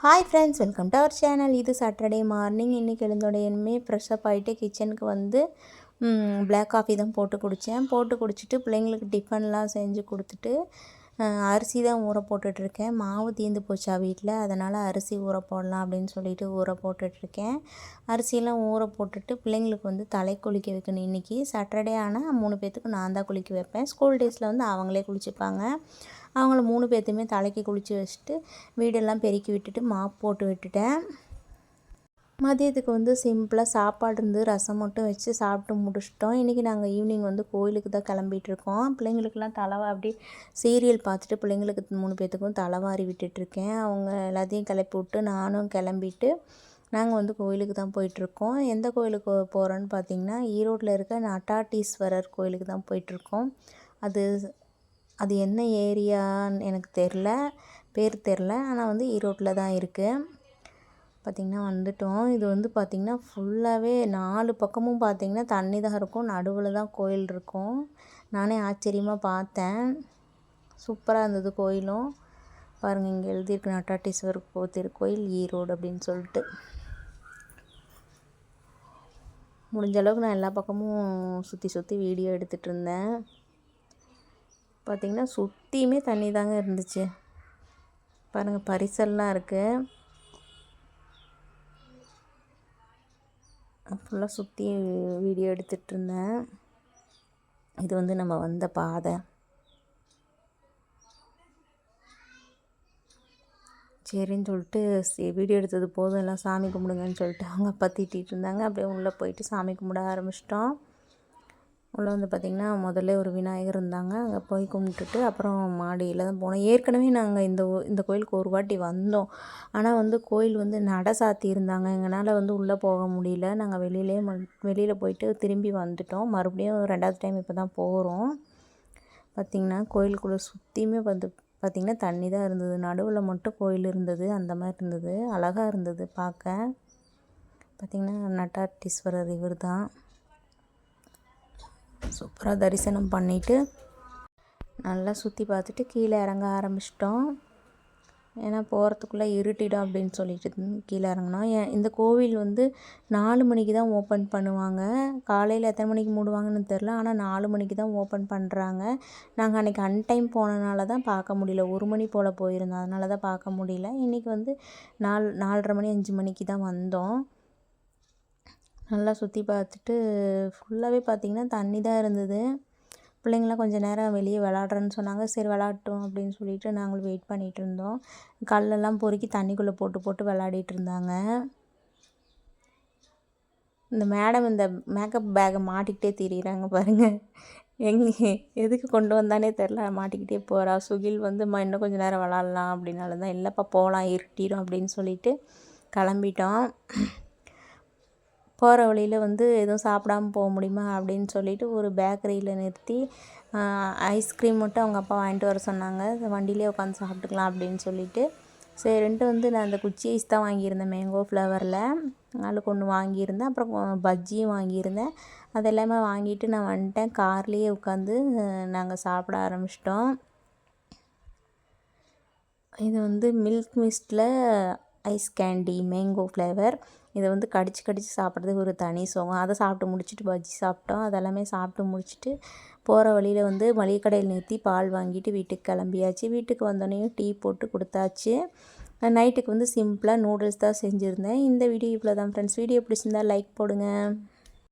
Hi friends welcome to our channel இது Saturday morning இன்றைக்கி எழுந்தோடையுமே ஃப்ரெஷ்ஷப் ஆகிட்டு கிச்சனுக்கு வந்து பிளாக் காஃபி தான் போட்டு குடித்தேன் போட்டு குடிச்சிட்டு பிள்ளைங்களுக்கு டிஃபன்லாம் செஞ்சு கொடுத்துட்டு அரிசி தான் ஊற போட்டுட்ருக்கேன். மாவு தீர்ந்து போச்சா வீட்டில் அதனால் அரிசி ஊற போடலாம் அப்படின்னு சொல்லிட்டு ஊற போட்டுட்ருக்கேன். அரிசியெல்லாம் ஊற போட்டுட்டு பிள்ளைங்களுக்கு வந்து தலை குளிக்க வைக்கணும் இன்றைக்கி சாட்டர்டே ஆனால் மூணு பேர்த்துக்கு நான் தான் குளிக்க வைப்பேன். ஸ்கூல் டேஸில் வந்து அவங்களே குளிச்சுப்பாங்க. அவங்கள மூணு பேர்த்தையுமே தலைக்கு குளித்து வச்சுட்டு வீடெல்லாம் பெருக்கி விட்டுட்டு மாப் போட்டு விட்டுட்டேன். மதியத்துக்கு வந்து சிம்பிளாக சாப்பாடு இருந்து ரசம் மட்டும் வச்சு சாப்பிட்டு முடிச்சிட்டோம். இன்றைக்கி நாங்கள் ஈவினிங் வந்து கோயிலுக்கு தான் கிளம்பிகிட்ருக்கோம் பிள்ளைங்களுக்கெல்லாம் தலைவா அப்படி சீரியல் பார்த்துட்டு பிள்ளைங்களுக்கு மூணு பேர்த்துக்கும் தலைவாரி விட்டுட்ருக்கேன் அவங்க எல்லாத்தையும் கிளப்பி விட்டு நானும் கிளம்பிட்டு நாங்கள் வந்து கோயிலுக்கு தான் போயிட்டுருக்கோம் எந்த கோயிலுக்கு போகிறோன்னு பார்த்தீங்கன்னா ஈரோட்டில் இருக்க நட்டாட்டீஸ்வரர் கோயிலுக்கு தான் போயிட்டுருக்கோம் அது அது என்ன ஏரியான்னு எனக்கு தெரில பேர் தெரில ஆனால் வந்து ஈரோட்டில் தான் இருக்குது பார்த்திங்கன்னா வந்துட்டோம். இது வந்து பார்த்திங்கன்னா ஃபுல்லாகவே நாலு பக்கமும் பார்த்திங்கன்னா தண்ணி தான் இருக்கும். நடுவில் தான் கோயில் இருக்கும். நானே ஆச்சரியமாக பார்த்தேன். சூப்பராக இருந்தது கோயிலும். பாருங்கள் இங்கே எழுதியிருக்கு நட்டாட்டீஸ்வர் கோ திருக்கோயில் ஈரோடு அப்படின்னு சொல்லிட்டு. முடிஞ்ச அளவுக்கு நான் எல்லா பக்கமும் சுற்றி சுற்றி வீடியோ எடுத்துகிட்டு இருந்தேன். பார்த்திங்கன்னா சுற்றியுமே தண்ணி தாங்க இருந்துச்சு. பாருங்கள் பரிசல்லாம் இருக்குது ஃபுல்லாக சுற்றி வீடியோ எடுத்துகிட்டு இருந்தேன் இது வந்து நம்ம வந்த பாதை. சரின்னு சொல்லிட்டு வீடியோ எடுத்தது போதும் எல்லாம் சாமி கும்பிடுங்கன்னு சொல்லிட்டு அவங்க அப்பா திட்டிகிட்டு இருந்தாங்க அப்படியே உள்ளே போயிட்டு சாமி கும்பிட ஆரம்பிச்சிட்டோம். உள்ளே வந்து பார்த்திங்கன்னா முதல்ல ஒரு விநாயகர் இருந்தாங்க. அங்கே போய் கும்பிட்டுட்டு அப்புறம் மாடியில் தான் போனோம். ஏற்கனவே நாங்கள் இந்த இந்த கோயிலுக்கு ஒரு வாட்டி வந்தோம். ஆனால் வந்து கோயில் வந்து நட சாத்தி இருந்தாங்க. எங்களால் வந்து உள்ளே போக முடியல. நாங்கள் வெளியிலே வெளியில் போயிட்டு திரும்பி வந்துட்டோம். மறுபடியும் ரெண்டாவது டைம் இப்போ தான் போகிறோம் பார்த்திங்கன்னா கோயிலுக்குள்ளே சுற்றியுமே வந்து பார்த்திங்கன்னா தண்ணி தான் இருந்தது. நடுவில் மட்டும் கோயில் இருந்தது. அந்த மாதிரி இருந்தது. அழகாக இருந்தது பார்க்க. பார்த்திங்கன்னா நட்டாட்டீஸ்வரர் இவர் தான் சூப்பராக தரிசனம் பண்ணிவிட்டு நல்லா சுற்றி பார்த்துட்டு கீழே இறங்க ஆரம்பிச்சிட்டோம். ஏன்னா போகிறதுக்குள்ளே இருட்டிடும் அப்படின்னு சொல்லிட்டு கீழே இறங்கினோம். ஏன் இந்த கோவில் வந்து நாலு மணிக்கு தான் ஓப்பன் பண்ணுவாங்க. காலையில் எத்தனை மணிக்கு மூடுவாங்கன்னு தெரில ஆனால் நாலு மணிக்கு தான் ஓப்பன் பண்ணுறாங்க. நாங்கள் அன்றைக்கி அன்டைம் போனனால தான் பார்க்க முடியல. ஒரு மணி போல் போயிருந்தோம். அதனால தான் பார்க்க முடியல. இன்றைக்கி வந்து நாலு நாலரை மணி அஞ்சு மணிக்கு தான் வந்தோம். நல்லா சுற்றி பார்த்துட்டு ஃபுல்லாகவே பார்த்திங்கன்னா தண்ணி தான் இருந்தது. பிள்ளைங்களாம் கொஞ்சம் நேரம் வெளியே விளாட்றேன்னு சொன்னாங்க. சரி விளாட்டும் அப்படின்னு சொல்லிட்டு நாங்களும் வெயிட் பண்ணிகிட்டு இருந்தோம். கல்லெல்லாம் பொறுக்கி தண்ணிக்குள்ளே போட்டு போட்டு விளாடிட்டு இருந்தாங்க. இந்த மேடம் இந்த மேக்கப் பேக்கை மாட்டிக்கிட்டே திரியிறாங்க பாருங்கள் எங்கே எதுக்கு கொண்டு வந்தானே தெரில மாட்டிக்கிட்டே போகிறா சுகில் வந்து மா இன்னும் கொஞ்சம் நேரம் விளாட்லாம். அப்படின்னால தான் இல்லைப்பா போகலாம் இருட்டிடும் அப்படின்னு சொல்லிட்டு கிளம்பிட்டோம். போகிற வழியில் வந்து எதுவும் சாப்பிடாம போக முடியுமா அப்படின்னு சொல்லிட்டு ஒரு பேக்கரியில் நிறுத்தி ஐஸ்கிரீம் மட்டும் அவங்க அப்பா வாங்கிட்டு வர சொன்னாங்க. வண்டியிலே உட்காந்து சாப்பிட்டுக்கலாம் அப்படின்னு சொல்லிட்டு. சரின்ட்டு வந்து நான் அந்த குச்சி ஐஸ் தான் வாங்கியிருந்தேன் மேங்கோ ஃப்ளவரில் நாளுக்கு ஒன்று வாங்கியிருந்தேன் அப்புறம் பஜ்ஜியும் வாங்கியிருந்தேன். அது எல்லாமே வாங்கிட்டு நான் வந்துட்டேன். கார்லேயே உட்காந்து நாங்கள் சாப்பிட ஆரம்பிச்சிட்டோம். இது வந்து மில்க் மிஸ்ட்டில் ஐஸ் கேண்டி மேங்கோ ஃப்ளேவர். இதை வந்து கடிச்சு கடிச்சு சாப்பிட்றதுக்கு ஒரு தனி சுகம். அதை சாப்பிட்டு முடிச்சுட்டு பஜ்ஜி சாப்பிட்டோம். அதெல்லாமே சாப்பிட்டு முடிச்சுட்டு போகிற வழியில் வந்து மளிகை கடையில் நிறுத்தி பால் வாங்கிட்டு வீட்டுக்கு கிளம்பியாச்சு. வீட்டுக்கு வந்தோடனே டீ போட்டு கொடுத்தாச்சு. நைட்டுக்கு வந்து சிம்பிளாக நூடுல்ஸ் தான் செஞ்சுருந்தேன். இந்த வீடியோ இவ்வளோ தான் ஃப்ரெண்ட்ஸ் வீடியோ பிடிச்சிருந்தா லைக் போடுங்க.